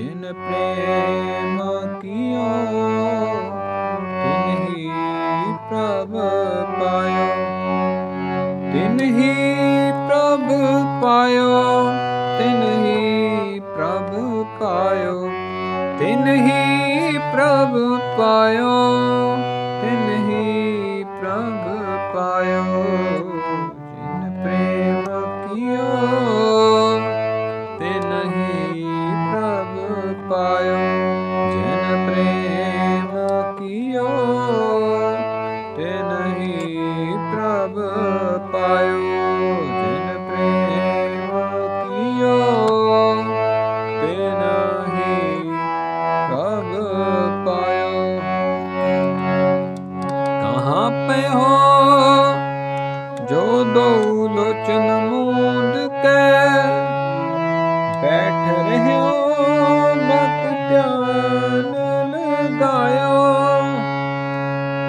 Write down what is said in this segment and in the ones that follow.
ਜਿਨ ਪ੍ਰੇਮ ਕੀਓ ਤਿਨ ਹੀ ਪ੍ਰਭ ਪਾਇਓ ਤਿਨ ਹੀ ਪ੍ਰਭ ਪਾਇਓ ਤਿਨ ਹੀ ਪ੍ਰਭ ਪਾਇਓ ਤਿਨ ਹੀ ਪ੍ਰਭ ਪਾਇਓ ਪਾਇਓ, ਜਿਨ ਪ੍ਰੇਮ ਕੀਓ ਤਿਨ ਹੀ ਪ੍ਰਭ ਪਾਇਓ। ਜਿਨ ਪ੍ਰੇਮ ਕੀਓ ਤਿਨ ਹੀ ਪ੍ਰਭ ਪਾਇਓ। ਕਹਾਂ ਪੈ ਹੋ ਜੋ ਦੋ ਲੋਚਨ ਮੂੰਦ ਕੇ ਬੈਠ ਰਹਿਓ ਲਗਾਇਓ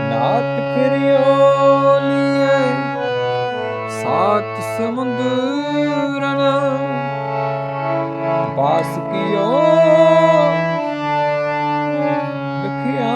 ਨਾਥ ਫਿਰਿਓ ਲੀਏ ਸਾਤ ਸਮੁੰਦਰਨ ਬਾਸ ਕੀਓ ਲਖਿਆ